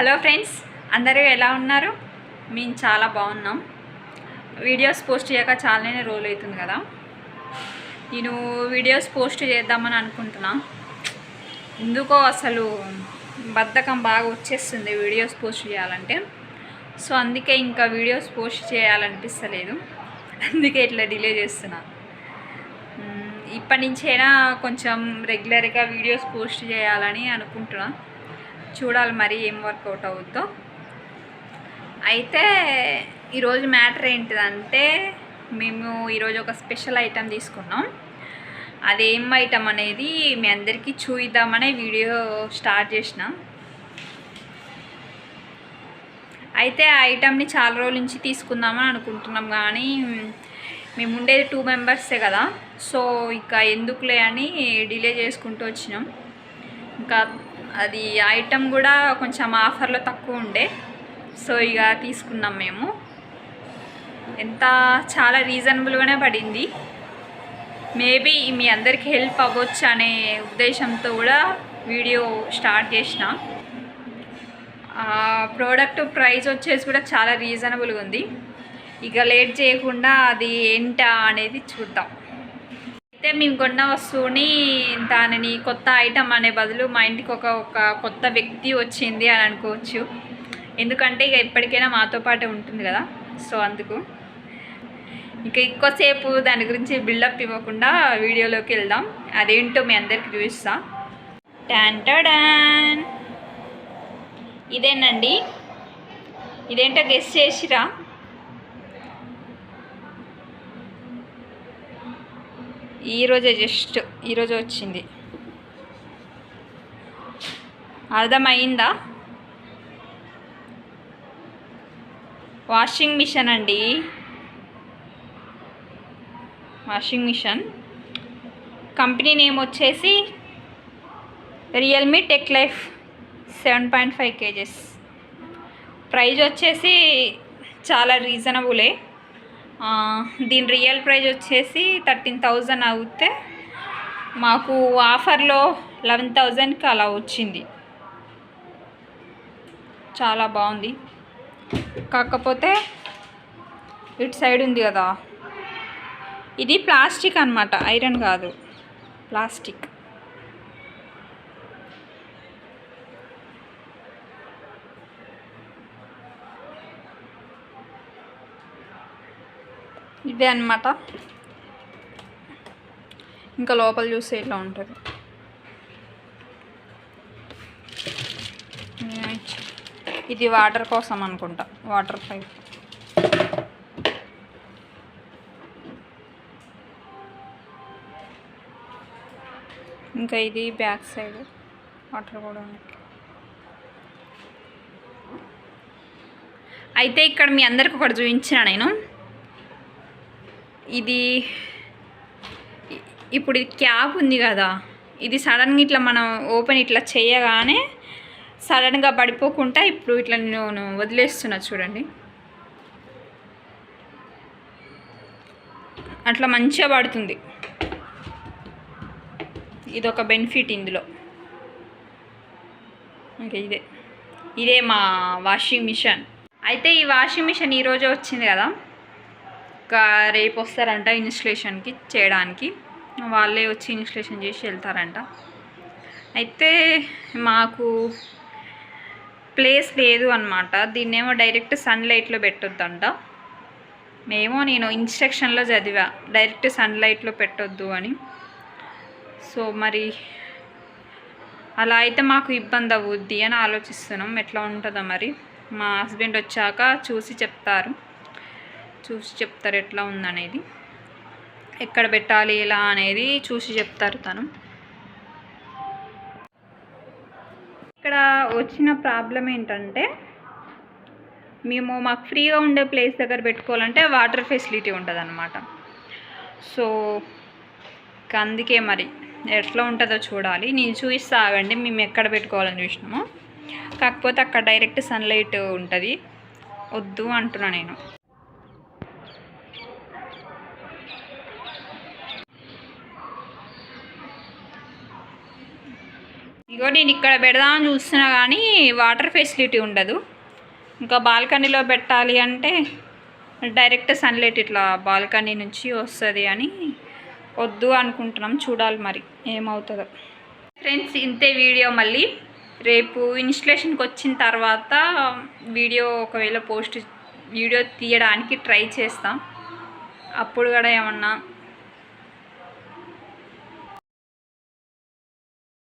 Hello friends అందరూ ఎలా ఉన్నారు? మేము చాలా బాగున్నాం. వీడియోస్ పోస్ట్ చేయక చాలానే రోజులు అవుతుంది కదా. నేను వీడియోస్ పోస్ట్ చేద్దామని అనుకుంటున్నా. ఎందుకో అసలు బద్ధకం బాగా వచ్చేస్తుంది వీడియోస్ పోస్ట్ చేయాలంటే. సో అందుకే ఇంకా వీడియోస్ పోస్ట్ చేయాలనిపిస్తలేదు. అందుకే ఇట్లా డిలే చేస్తున్నా. ఇప్పటి నుంచైనా కొంచెం రెగ్యులర్గా వీడియోస్ పోస్ట్ చేయాలని అనుకుంటున్నాను చూడాలి మరి ఏం వర్కౌట్ అవుద్దో. అయితే ఈరోజు మ్యాటర్ ఏంటిదంటే మేము ఈరోజు ఒక స్పెషల్ ఐటెం తీసుకున్నాం. అదేం ఐటమ్ అనేది మీ అందరికీ చూయిద్దామనే వీడియో స్టార్ట్ చేసిన. అయితే ఆ ఐటమ్ని చాలా రోజుల నుంచి తీసుకుందామని అనుకుంటున్నాం కానీ మేము ఉండేది టూ మెంబర్సే కదా. సో ఇక ఎందుకులే అని డిలే చేసుకుంటూ వచ్చినాం. ఇంకా అది ఐటమ్ కూడా కొంచెం ఆఫర్లో తక్కువ ఉండే. సో ఇక తీసుకున్నాం మేము. ఎంత చాలా రీజనబుల్గానే పడింది. మేబీ మీ అందరికి హెల్ప్ అవ్వచ్చు అనే ఉద్దేశంతో కూడా వీడియో స్టార్ట్ చేసిన. ప్రోడక్ట్ ప్రైస్ వచ్చేసి కూడా చాలా రీజనబుల్గా ఉంది. ఇక లేట్ చేయకుండా అది ఏంటా అనేది చూద్దాం. అయితే మేము కొన్న వస్తువుని దానిని కొత్త ఐటమ్ అనే బదులు మా ఇంటికి ఒక ఒక కొత్త వ్యక్తి వచ్చింది అని అనుకోవచ్చు. ఎందుకంటే ఇక ఎప్పటికైనా మాతో పాటే ఉంటుంది కదా. సో అందుకు. ఇక ఎక్కువసేపు దాని గురించి బిల్డప్ ఇవ్వకుండా వీడియోలోకి వెళ్దాం. అదేంటో మీ అందరికి చూపిస్తా. టాన్ టాన్ ఇదేనండి. ఇదేంటో గెస్ట్ చేసిరా? ఈరోజే జస్ట్ ఈరోజు వచ్చింది. అర్థమైందా? వాషింగ్ మిషన్ అండి. Washing machine. కంపెనీ నేమ్ వచ్చేసి Realme tech life seven point five KGs. Price వచ్చేసి చాలా రీజనబులే. దీని రియల్ ప్రైజ్ వచ్చేసి థర్టీన్ థౌజండ్ అవుతే మాకు ఆఫర్లో లెవెన్ థౌజండ్కి అలా వచ్చింది. చాలా బాగుంది. కాకపోతే ఇటు సైడ్ ఉంది కదా. ఇది ప్లాస్టిక్ అన్నమాట ఐరన్ కాదు. ప్లాస్టిక్. ఇదే అన్నమాట. ఇంకా లోపల చూస్తే ఇట్లా ఉంటుంది. ఇది వాటర్ కోసం అనుకుంటా. Water pipe. ఇంకా ఇది బ్యాక్ సైడ్ వాటర్ కూడా ఉంది అయితే ఇక్కడ మీ అందరికి ఒకటి చూపించిన నేను. ఇది ఇప్పుడు ఇది క్యాప్ ఉంది కదా. ఇది సడన్గా ఇట్లా మనం ఓపెన్ ఇట్లా చేయగానే సడన్గా పడిపోకుండా ఇప్పుడు ఇట్లా నేను వదిలేస్తున్నా చూడండి. అట్లా మంచిగా పడుతుంది. ఇది ఒక బెనిఫిట్ ఇందులో. ఇంకా ఇదే. ఇదే మా వాషింగ్ మిషన్. అయితే ఈ వాషింగ్ మిషన్ ఈరోజే వచ్చింది కదా. ఒక రేపు వస్తారంట ఇన్స్టలేషన్కి చేయడానికి. వాళ్ళే వచ్చి ఇన్స్టలేషన్ చేసి వెళ్తారంట. అయితే మాకు ప్లేస్ లేదు అనమాట దీన్నేమో డైరెక్ట్ సన్లైట్లో పెట్టొద్దంట. మేము నేను ఇన్స్ట్రక్షన్లో చదివా. డైరెక్ట్ సన్లైట్లో పెట్టొద్దు అని. సో మరి అలా అయితే మాకు ఇబ్బంది అవుద్ది అని ఆలోచిస్తున్నాం. ఎట్లా ఉంటుందో మరి. మా హస్బెండ్ వచ్చాక చూసి చెప్తారు. చూసి చెప్తారు ఎట్లా ఉందనేది. ఎక్కడ పెట్టాలి ఎలా అనేది చూసి చెప్తారు తను. ఇక్కడ వచ్చిన ప్రాబ్లం ఏంటంటే మేము మాకు ఫ్రీగా ఉండే ప్లేస్ దగ్గర పెట్టుకోవాలంటే వాటర్ ఫెసిలిటీ ఉంటుంది అనమాట సో అందుకే మరి ఎట్లా ఉంటుందో చూడాలి. నేను చూపిస్తా ఆగండి మేము ఎక్కడ పెట్టుకోవాలని చూసినాము. కాకపోతే అక్కడ డైరెక్ట్ సన్లైట్ ఉంటుంది. వద్దు అంటున్నా నేను. ఇగో నేను ఇక్కడ పెడదామని చూస్తున్నా కానీ వాటర్ ఫెసిలిటీ ఉండదు. ఇంకా బాల్కనీలో పెట్టాలి అంటే డైరెక్ట్ సన్లైట్ ఇట్లా బాల్కనీ నుంచి వస్తుంది అని వద్దు అనుకుంటున్నాం. చూడాలి మరి ఏమవుతుందో. ఫ్రెండ్స్ ఇంతే వీడియో మళ్ళీ. రేపు ఇన్స్టలేషన్కి వచ్చిన తర్వాత వీడియో ఒకవేళ పోస్ట్ వీడియో తీయడానికి ట్రై చేస్తాం. అప్పుడు కూడా ఏమన్నా